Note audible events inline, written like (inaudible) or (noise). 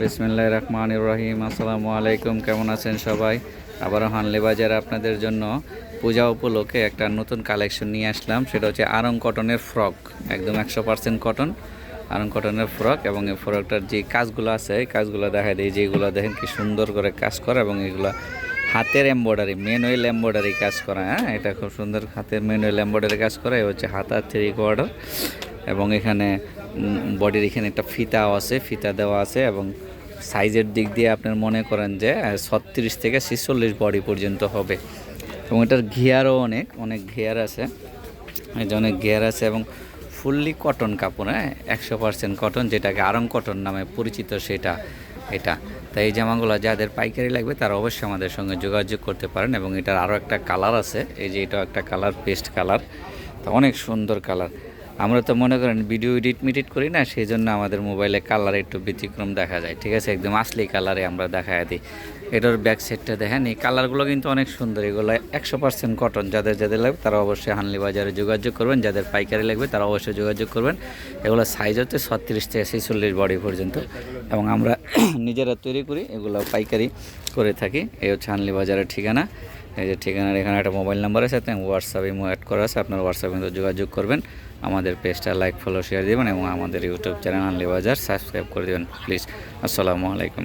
বিসমিল্লাহ রহমান রহিম। আসসালামু আলাইকুম, কেমন আছেন সবাই? আবারও হানলি বাজারে আপনাদের জন্য পূজা উপলক্ষে একটা নতুন কালেকশন নিয়ে আসলাম। সেটা হচ্ছে আরং কটনের ফ্রক, একদম একশো পার্সেন্ট কটন। আরং কটনের ফ্রক এবং এই ফ্রকটার যে কাজগুলো আছে, এই কাজগুলো দেখা দেয় যেগুলো দেখেন কি সুন্দর করে কাজ করা এবং এগুলো হাতের এম্বয়ডারি ম্যানুয়াল এম্বয়ডারি কাজ করা হ্যাঁ? এটা খুব সুন্দর হাতের ম্যানুয়াল এম্বয়ডারি কাজ করা এই হচ্ছে হাতার থ্রি কোয়ার্টার এবং এখানে বডির এখানে একটা ফিতাও আছে, ফিতা দেওয়া আছে এবং সাইজের দিক দিয়ে আপনার মনে করেন যে ছত্রিশ থেকে ছিচল্লিশ বডি পর্যন্ত হবে। এবং এটার ঘিয়ারও অনেক অনেক ঘিয়ার আছে। এই যে অনেক ঘিয়ার আছে এবং ফুললি কটন কাপড় হ্যাঁ একশো পার্সেন্ট কটন যেটাকে আরং কটন নামে পরিচিত সেটা, এটা। তাই এই জামাগুলো যাদের পাইকারি লাগবে, তারা অবশ্যই আমাদের সঙ্গে যোগাযোগ করতে পারেন এবং এটার আরও একটা কালার আছে। এই যে এটা একটা কালার পেস্ট কালার তো অনেক সুন্দর কালার আমরা তো মনে করেন ভিডিও এডিট মিডিট করি না সেই জন্য আমাদের মোবাইলে কালার একটু ব্যতিক্রম দেখা যায়, ঠিক আছে? একদম আসলি কালারে আমরা দেখা দিই। এটার ব্যাক সাইডটা দেখেন, এই কালারগুলো কিন্তু অনেক সুন্দর। এগুলো একশো পার্সেন্ট কটন যাদের যাদের লাগবে তারা অবশ্যই হানলি বাজারে যোগাযোগ করবেন, যাদের পাইকারি লাগবে তারা অবশ্যই যোগাযোগ করবেন। এগুলো সাইজ হচ্ছে ছত্রিশ থেকে ছেচল্লিশ বডি পর্যন্ত। এবং আমরা (clears throat) নিজেরা তৈরি করি, এগুলো পাইকারি করে থাকি। এই হচ্ছে হানলি বাজারের ঠিকানা। এই যে ঠিকানার এখানে একটা মোবাইল নাম্বার আছে এবং হোয়াটসঅ্যাপে অ্যাড করা আছে, আপনার হোয়াটসঅ্যাপে কিন্তু যোগাযোগ করবেন। আমাদের পেজটা লাইক ফলো শেয়ার দেবেন এবং আমাদের ইউটিউব চ্যানেল আনলি বাজার সাবস্ক্রাইব করে দেবেন প্লিজ আসসালামু আলাইকুম।